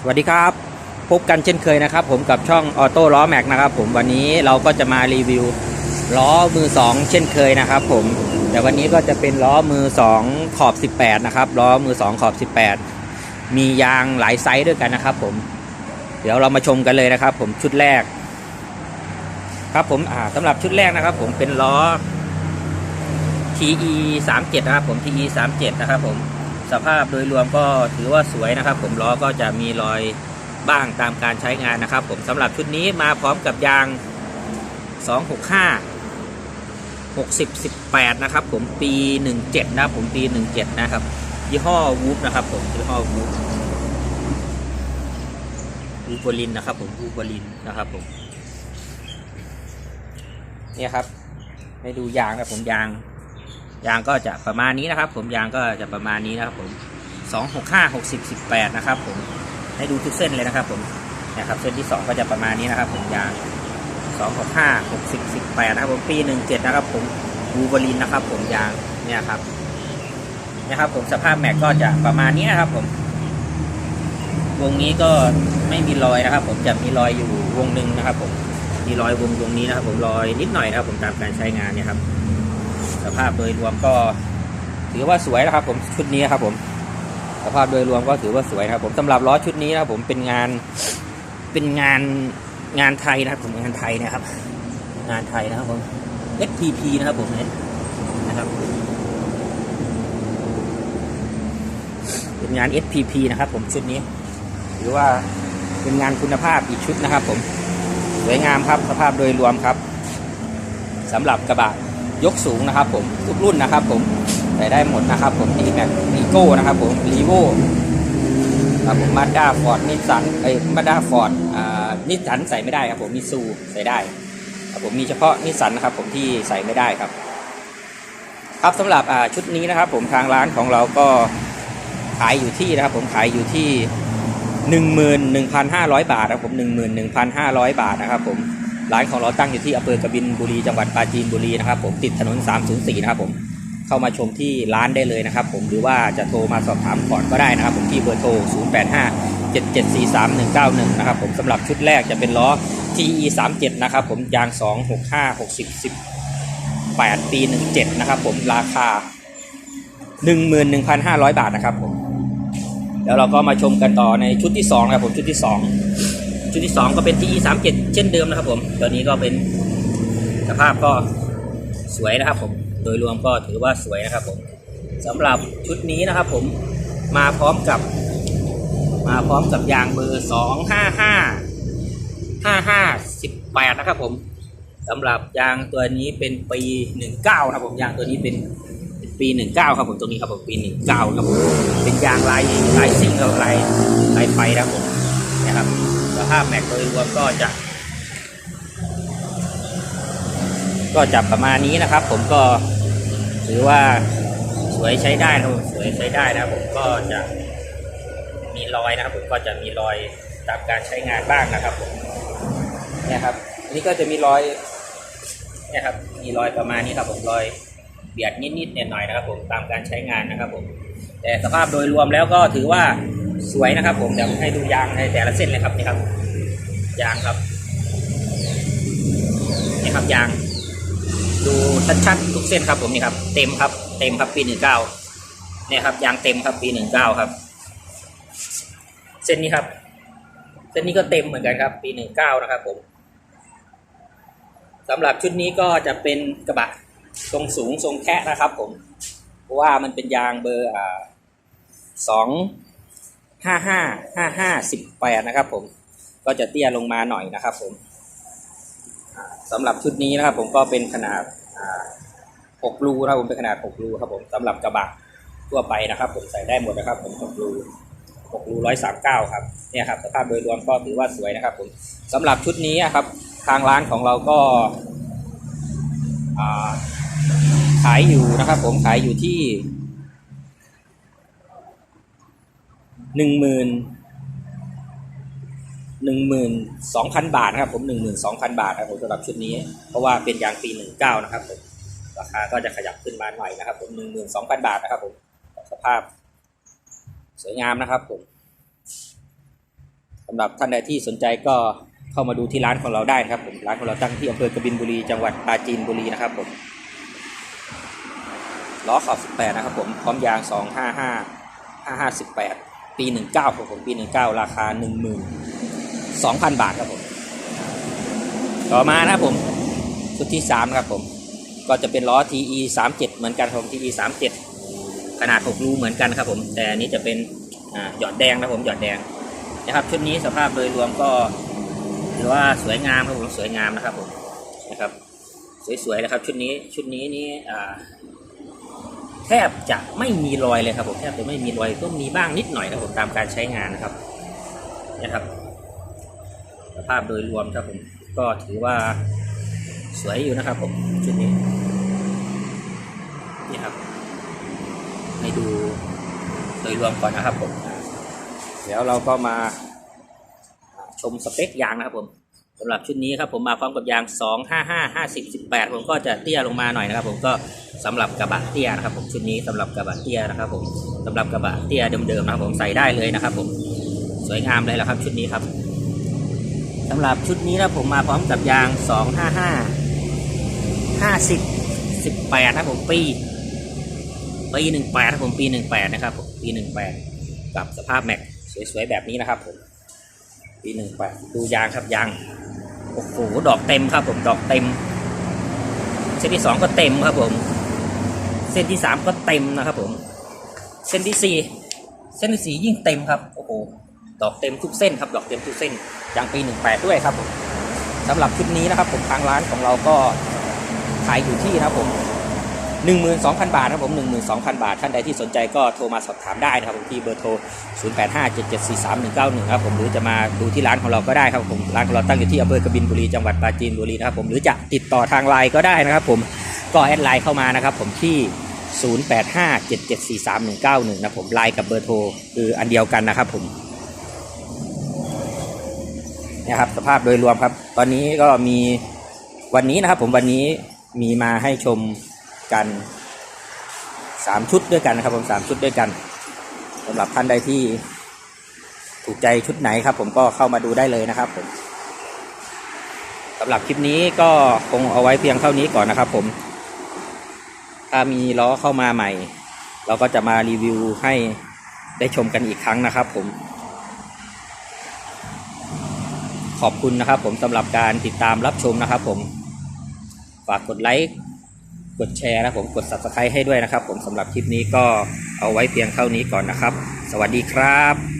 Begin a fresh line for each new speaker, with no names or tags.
สวัสดีครับ พบกันเช่นเคยนะครับ ผมกับช่องออโต้ล้อแม็กนะครับ ผมวันนี้เราก็จะมารีวิวล้อมือ 2 เช่นเคยนะครับ ผมแต่วันนี้ก็จะเป็นล้อมือ 2 ขอบ 18 นะครับล้อมือ 2 ขอบ 18 มียางหลายไซส์ด้วยกันนะครับ ผมเดี๋ยวเรามาชมกันเลยนะครับ ผมชุดแรก ครับผมอ่าสำหรับชุดแรกนะครับ ผมเป็นล้อ TE 37นะครับผม TE 37นะครับผม สภาพโดยรวมก็ถือว่าสวยนะครับ ผมล้อก็จะมีรอยบ้างตามการใช้งานนะครับ ผมสำหรับชุดนี้มาพร้อมกับยาง 265 60 18 นะครับ ผมปี 17 นะครับผมปี 17 นะครับ ยี่ห้อวูฟนะครับ ผมยี่ห้อวูฟวูฟลินนะครับ ผมวูฟลินนะครับผมเนี่ยครับให้ดูยางนะผมยาง ยางก็จะประมาณนี้นะครับ ผมยางก็จะประมาณนี้นะครับผมสองหกห้าหกสิบสิบแปดนะครับผมให้ดูทุกเส้นเลยนะครับผมนี่ยครับเส้นที่สองก็จะประมาณนี้นะครับผมยางสองหกห้าหกสิบสิบแปดนะครับผมปีหนึ่งเจ็ดนะครับผมบูเบอรินนะครับ ผมยางเนี่ยครับนี่ยครับผมสภาพแม็กก็จะประมาณนี้นะครับผม วงนี้ก็ไม่มีรอยนะครับ ผมจะมีรอยอยู่วงหนึ่งนะครับ ผมมีรอยวงวงนี้นะครับ ผมรอยนิดหน่อยนะครับ ผมตามการใช้งานเนี่ยครับ สภาพโดยรวมก็ ถือว่าสวยนะครับ ผมชุดนี้ครับ ผม สภาพโดยรวมก็ถือว่าสวยครับ ผมสำหรับล้อชุดนี้นะครับผมเป็นงานเป็นงานงานไทยนะครับ ผมงานไทยนะครับ งานไทยนะครับผม SPP นะครับผมเนี่ยนะครับเป็นงาน SPP นะครับ ผมชุดนี้ หรือว่าเป็นงานคุณภาพอีกชุดนะครับ ผมสวยงามครับสภาพโดยรวมครับสำหรับกระบะ ยกสูงนะครับผมทุกรุ่นนะครับผมใส่ได้หมดนะครับผมดีแม็กลีโก้นะครับผมรีโวครับผมมาด้าฟอร์ดนิสสันเอ้ยมาด้าฟอร์ดอ่านิสสันใส่ไม่ได้ครับผมมิซูใส่ได้ครับผมมีเฉพาะนิสสันนะครับผมที่ใส่ไม่ได้ครับ ครับสำหรับอ่าชุดนี้นะครับ ผมทางร้านของเราก็ขายอยู่ที่นะครับ ผมขายอยู่ที่หนึ่งหมื่นหนึ่งพันห้าร้อยบาทนะครับผมหนึ่งหมื่นหนึ่งพันห้าร้อยบาทนะครับผม ร้านของเราตั้งอยู่ที่อำเภอกบินบุรีจังหวัดปราจีนบุรีนะครับผมติดถนน 304 นะครับผมเข้ามาชมที่ร้านได้เลยนะครับผมหรือว่าจะโทรมาสอบถามก่อนก็ได้นะครับผมที่เบอร์โทร 085 7743 191 นะครับผมสำหรับชุดแรกจะเป็นล้อ TE 37นะครับผมยาง 265 60 18 ปี 17 นะครับผมราคา 11,500 บาทนะครับผมแล้วเราก็มาชมกันต่อในชุดที่2นะครับผมชุดที่ 2 ชุดที่ 2 ก็เป็น TE 3 7เช่นเดิมนะครับผมตัวนี้ก็เป็นสภาพก็สวยนะครับผมโดยรวมก็ถือว่าสวยนะครับผมสำหรับชุดนี้นะครับผมมาพร้อมกับ มาพร้อมกับยางเบอร์ 2 5 5 5 5 18 นะครับผมสำหรับยางตัวนี้เป็นปี 19นะครับผมยางตัวนี้เป็นปี 19 ครับผมตรงนี้ครับผมปี 19 ครับผมเป็นยางลายลายซิ่งกับลายลายไฟนะครับผมนะครับ ภาพแม็กโดยรวมก็จะ ก็จะประมาณนี้นะครับ ผมก็ถือว่าสวยใช้ได้นะครับสวยใช้ได้นะครับผมก็จะมีรอยนะครับ ผมก็จะมีรอยตามการใช้งานบ้างนะครับผมเนี่ยครับอันนี้ก็จะมีรอยเนี่ยครับ มีรอยประมาณนี้ครับ ผมรอยเบียดนิดๆหน่อยๆนะครับ ผมตามการใช้งานนะครับ ผม แต่สภาพโดยรวมแล้วก็ถือว่า สวยนะครับ ผมเดี๋ยวให้ดูยางในแต่ละเส้นเลยครับนี่ครับ ยางครับนี่ครับยาง ดูชัดๆทุกเส้นครับผมนี่ครับ เต็มครับ เต็มครับปีหนึ่งเก้าเนี่ยครับยางเต็มครับปีหนึ่งเก้าครับ เส้นนี้ครับ เส้นนี้ก็เต็มเหมือนกันครับ ปีหนึ่งเก้านะครับ ผมสำหรับชุดนี้ก็จะเป็นกระบะทรงสูงทรงแคะนะครับ ผมเพราะว่ามันเป็นยางเบอร์อ่าสอง ห้าห้าห้าห้าสิบแปดนะครับผมก็จะเตี้ยลงมาหน่อยนะครับผมสำหรับชุดนี้นะครับผมก็เป็นขนาดอ่าหกรูนะครับผมเป็นขนาดหกรูครับผมสำหรับกระบะทั่วไปนะครับ ผมใส่ได้หมดนะครับผมหกรูหกรูร้อยสามเก้าครับเนี่ยครับสภาพโดยรวมก็ถือว่าสวยนะครับ ผมสำหรับชุดนี้อะครับ ทางร้านของเราก็ขายอยู่นะครับ ผมขายอยู่ที่ หนึ่งหมื่นหนึ่งหมื่นสองพันบาทนะครับผมหนึ่งหมื่นสองพันบาทนะครับผมสำหรับชุดนี้ เพราะว่าเป็นยางปีหนึ่งเก้านะครับผมราคาก็จะขยับขึ้นมาหน่อยนะครับ ผมหนึ่งหมื่นสองพันบาทนะครับผมสภาพสวยงามนะครับผมสำหรับท่านใดที่สนใจก็เข้ามาดูที่ร้านของเราได้นะครับผมร้านของเราตั้งที่อำเภอกบินบุรีจังหวัดปราจีนบุรีนะครับผมล้อขอบ18 นะครับผมพร้อมยาง 255 5518 ปี 19ครับผมปี 19 ราคา 12,000 บาทครับผม ต่อมานะครับผม ชุดที่ 3 ครับผม ก็จะเป็นล้อ TE 37เหมือนกันครับผม TE 37ขนาด 6 รูเหมือนกันครับผม แต่อันนี้จะเป็นหยอดแดงนะครับผมหยอดแดงนะครับชุดนี้สภาพโดยรวมก็ถือว่าสวยงามครับผมสวยงามนะครับผมนะครับ สวยๆนะครับชุดนี้ชุดนี้นี่อ่า แทบจะไม่มีรอยเลยครับผมแทบจะไม่มีรอยก็มีบ้างนิดหน่อยครับผมตามการใช้งานนะครับนะครับสภาพโดยรวมครับผมก็ถือว่าสวยอยู่นะครับผมชุดนี้นี่ครับให้ดูโดยรวมก่อนนะครับผมเดี๋ยวเราก็มาชมสเปคยางนะครับผม สำหรับชุดนี้ครับผมมาพร้อมกับยาง 255 50 18 ผมก็จะเตี้ยลงมาหน่อยนะครับ ผมก็สำหรับกระบะเตี้ยนะครับ ผมชุดนี้สำหรับกระบะเตี้ยนะครับ ผมสำหรับกระบะเตี้ยเดิมๆนะครับผมใส่ได้เลยนะครับ ผมสวยงามเลยละครับชุดนี้ครับสำหรับชุดนี้นะผมมาพร้อมกับยาง 255 50 18นะครับผมปีปี18ครับผมปี 18 นะครับผมปี 18 กับสภาพแม็กสวยๆแบบนี้นะครับผม ปี18ดูยางครับยางโอ้โหดอกเต็มครับผมดอกเต็ม เส้นที่2ก็เต็มครับผม เส้นที่3ก็เต็มนะครับผม เส้นที่4เส้นที่4ยิ่งเต็มครับโอ้โหดอกเต็มทุกเส้นครับดอกเต็มทุกเส้นยางปี18ด้วยครับผมสำหรับชุดนี้นะครับผมทางร้านของเราก็ขายอยู่ที่นะครับผม 12,000 บาทนะครับผม 12,000 บาท ท่านใดที่สนใจก็โทรมาสอบถามได้นะครับผมที่เบอร์โทร 0857743191 ครับผมหรือจะมาดูที่ร้านของเราก็ได้ครับผมร้านของเราตั้งอยู่ที่อำเภอกบินบุรีจังหวัดปราจีนบุรีนะครับผมหรือจะติดต่อทางไลน์ก็ได้นะครับผมก็แอดไลน์เข้ามานะครับผมที่ 0857743191 นะผมไลน์กับเบอร์โทรคืออันเดียวกันนะครับผมนี่ยครับสภาพโดยรวมครับ ตอนนี้ก็มีวันนี้นะครับผมวันนี้มีมาให้ชม กันสามชุดด้วยกันนะครับผมสามชุดด้วยกันสำหรับท่านใดที่ถูกใจชุดไหนครับ ผมก็เข้ามาดูได้เลยนะครับผมสำหรับคลิปนี้ก็คงเอาไว้เพียงเท่านี้ก่อนนะครับ ผม ถ้ามีล้อเข้ามาใหม่ เราก็จะมารีวิวให้ได้ชมกันอีกครั้งนะครับ ผม ขอบคุณนะครับ ผมสำหรับการติดตามรับชมนะครับ ผม ฝากกดไลค์ กดแชร์นะผมกด subscribe ให้ด้วยนะครับ ผมสำหรับคลิปนี้ก็เอาไว้เพียงเท่านี้ก่อนนะครับ สวัสดีครับ